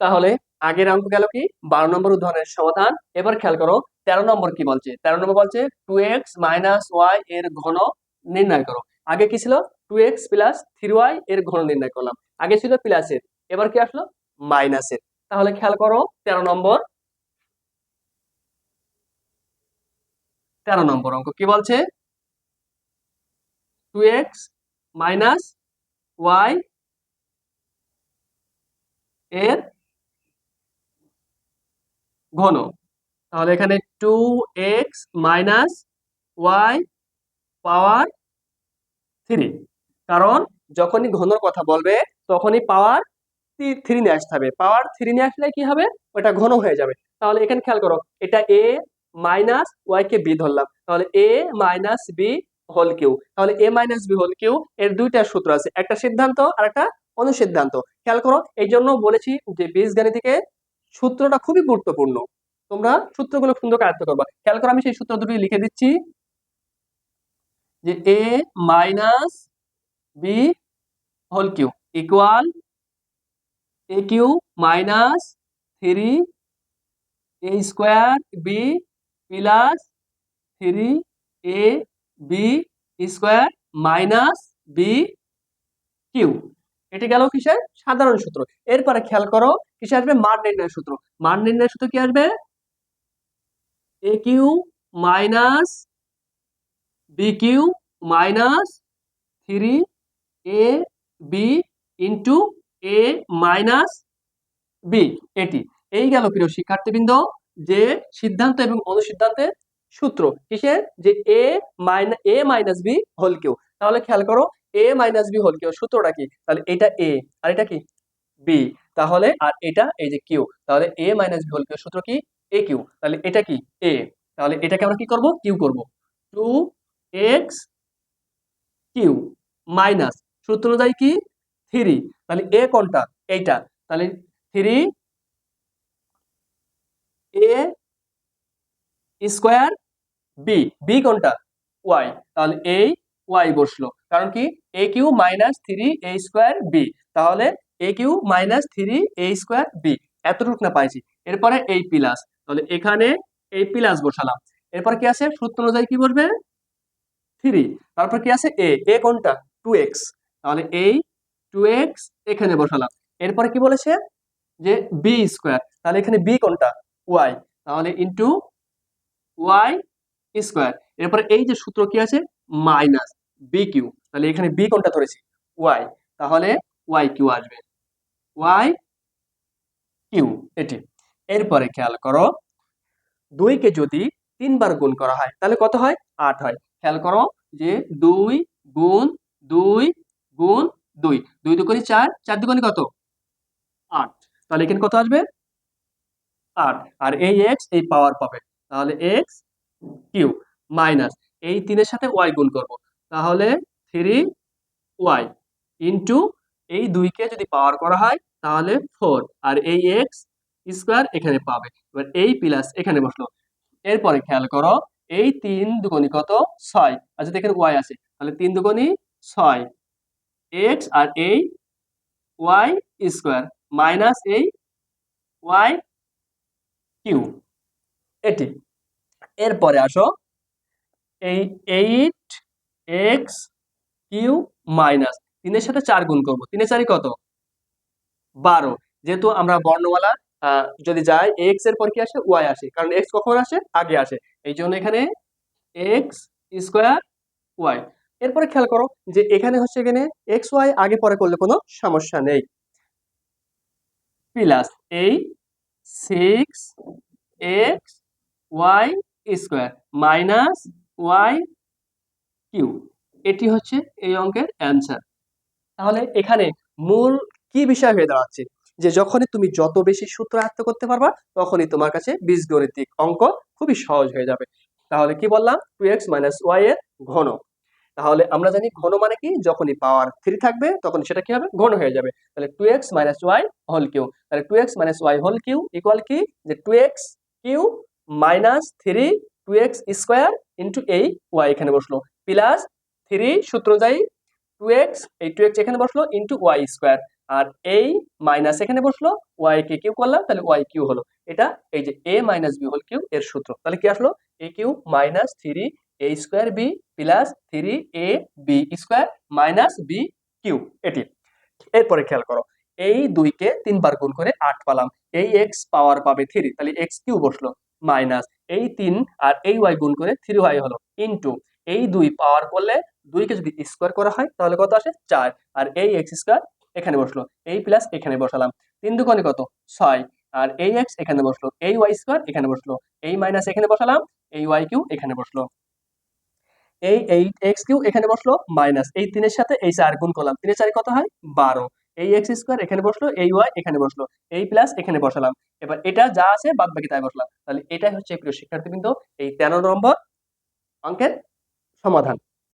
তাহলে আগের অঙ্ক গেল কি? বারো নম্বর উদাহরণের সমাধান। এবার খেয়াল করো, তেরো নম্বর কি বলছে? তেরো নম্বর বলছে টু এক্স মাইনাস ওয়াই এর ঘন নির্ণয় করো। আগে কি ছিল? Two x plus three y এর ঘন নির্ণয় করলাম। আগে ছিল প্লাসের এবার কি আসলো? মাইনাসের তাহলে খেয়াল করো, তেরো নম্বর তেরো নম্বর অঙ্ক কি বলছে? টু এক্স মাইনাস ওয়াই এর ঘন। তাহলে এখানে two x minus y power three কারণ যখনই ঘনর কথা বলবে, তখনই পাওয়ার থ্রি নিয়ে আসতে হবে। পাওয়ার থ্রি নিয়ে আসলে কি হবে? ওটা ঘন হয়ে যাবে। তাহলে এখানে খেয়াল করো, এটা এ মাইনাস ওয়াই কে বি ধরলাম। তাহলে a minus b whole cube তাহলে a minus b whole cube এর দুইটা সূত্র আছে, একটা সিদ্ধান্ত আর একটা অনুসিদ্ধান্ত। খেয়াল করো এই জন্য বলেছি যে বীজগণিত থেকে সূত্রটা খুবই গুরুত্বপূর্ণ। তোমরা সূত্রগুলো সুন্দর আয়ত্ত করবা। খেয়াল করো, আমি সেই সূত্র দুটি লিখে দিচ্ছি। যে a minus b whole cube equal a cube minus three a square b plus three a b square minus b cube এটি গেল কিসের? সাধারণ সূত্র। এরপরে খেয়াল করো, কিসে আসবে? মান নির্ণয়ের সূত্র। মান নির্ণয়ের সূত্র কি আসবে? A cube minus b cube minus three a b into a minus b এটি। এই গেল প্রিয় শিক্ষার্থীবৃন্দ, যে সিদ্ধান্ত এবং অনুসিদ্ধান্তের সূত্র। কিসের? যে a minus a minus b whole cube তাহলে খেয়াল করো a minus b whole cube সূত্রটা কি? তাহলে এটা এ আর এটা কি? বি তাহলে, আর এটা এই যে কিউ তাহলে a minus b whole cube সূত্র কি? এ কিউ তাহলে এটা কি? এ তাহলে এটাকে আমরা কি করব? কিউ করব। টু এক্স কিউ মাইনাস সূত্র অনুযায়ী কি? থ্রি তাহলে এ কোনটা? এইটা। তাহলে three a square b b কোনটা? ওয়াই তাহলে এই ওয়াই বসল। কারণ কি? A cube minus three a square b তাহলে a cube minus three a square b এতটুকু না পাইছি। এরপরে এই প্লাস তাহলে এখানে এই প্লাস বসালাম। এরপর কি আছে? সূত্র অনুযায়ী কি বলবে থ্রি তারপর কি আছে? এ এ কোনটা? টু এক্স তাহলে এই টু এক্স এখানে বসালাম। এরপরে কি বলেছে? যে বি স্কোয়ার তাহলে এখানে বি কোনটা? ওয়াই তাহলে ইন্টু ওয়াই স্কোয়ার এরপরে এই যে সূত্র কি আছে? মাইনাস বি কিউ তাহলে এখানে বি কোনটা ধরেছি? ওয়াই তাহলে ওয়াই কিউ আসবে। ওয়াই কিউ এটি। এরপরে খেয়াল করো দুইকে যদি তিনবার গুণ করা হয়, তাহলে কত হয়? আট হয়। খেয়াল করো যে দুই গুণ দুই গুণ দুই। দুই দুগুণি চার চার দুগুণি কত? আট। তাহলে এখানে কত আসবে? আট। আর এই এক্স এই পাওয়ার পাবে। তাহলে এক্স কিউ মাইনাস এই তিনের সাথে ওয়াই গুণ করব। তাহলে থ্রি ওয়াই ইন্টু এই দুইকে যদি পাওয়ার করা হয়, তাহলে ফোর আর এই এক্স স্কোয়ার এখানে পাবে। এবার এই প্লাস এখানে বসল। এরপরে খেয়াল করো, এই তিন দুগুণি কত? ছয়। আচ্ছা এখানে ওয়াই আছে তাহলে তিন দুগুণি ছয়। এক্স আর এই ওয়াই স্কোয়ার মাইনাস এই ওয়াই কিউ এটি। এরপরে আসো, এই এইট এক্স কিউ মাইনাস তিনের সাথে চার গুণ করব। তিনে চারি কত? বারো। যেহেতু আমরা বর্ণমালা যদি যাই এক্সের পর কি আসে? ওয়াই আসে। কারণ এক্স কখন আসে? আগে আসে। এই জন্য এখানে এক্স স্কোয়ার ওয়াই এরপরে খেয়াল করো যে এখানে হচ্ছে এখানে এক্স ওয়াই আগে পরে করলে কোনো সমস্যা নেই। প্লাস এই six x y square minus y cube এটি হচ্ছে এই অঙ্কের অ্যান্সার তাহলে এখানে মূল কি বিষয় হয়ে দাঁড়াচ্ছে? যে যখনই তুমি যত বেশি সূত্র আয়ত্ত করতে পারবা, তখনই তোমার কাছে বীজগণিতিক অঙ্ক খুবই সহজ হয়ে যাবে। তাহলে কি বললাম? টু এক্স মাইনাস ওয়াই এর ঘন। তাহলে আমরা জানি ঘন মানে কি? যখনই পাওয়ার থ্রি থাকবে, তখন সেটা কি হবে? ঘন হয়ে যাবে। তাহলে two x minus y whole cube তাহলে two x minus y whole cube equal কি? যে two x cube minus three two x square into এই ওয়াই এখানে বসল। প্লাস থ্রি সূত্র অনুযায়ী টু এক্স, এই টু এক্স এখানে বসল ইন্টু ওয়াই স্কোয়ার আর এই মাইনাস এখানে বসল ওয়াই কে কিউ করলাম, তাহলে ওয়াই কিউ হলো। এটা এই যে a minus b whole cube এর সূত্র। তাহলে কি আসলো? A cube minus three a square b plus three a b square minus b cube, এটি। এরপরে খেয়াল করো, এই দুইকে তিনবার গুণ করে আট পালাম। এই এক্স পাওয়ার পাবে থ্রি, তাহলে এক্স কিউ বসল মাইনাস এই তিন আর এই ওয়াই গুণ করে থ্রি ওয়াই হলো ইন্টু এই দুই পাওয়ার করলে দুইকে যদি স্কোয়ার করা হয়, তাহলে কত আসে? চার। আর এই এক্স স্কোয়ার এখানে বসল। এই প্লাস এখানে বসালাম। তিন দুকোণে কত? ছয়। আর এই এক্স এখানে বসল। এই ওয়াই স্কোয়ার এখানে বসল। এই মাইনাস এখানে বসালাম। এই ওয়াই কিউ এখানে বসল। এই এইট এক্স কিউ এখানে বসল মাইনাস এই তিনের সাথে এই চার গুণ করলাম। তিনের চারে কত হয়? বারো। এই এক্স স্কোয়ার এখানে বসল। এই ওয়াই এখানে বসল। এই প্লাস এখানে বসালাম। এবার এটা যা আছে বাদ বাকি তাই বসলাম। তাহলে এটাই হচ্ছে প্রিয় শিক্ষার্থীবৃন্দ, এই তেরো নম্বর অঙ্কের সমাধান।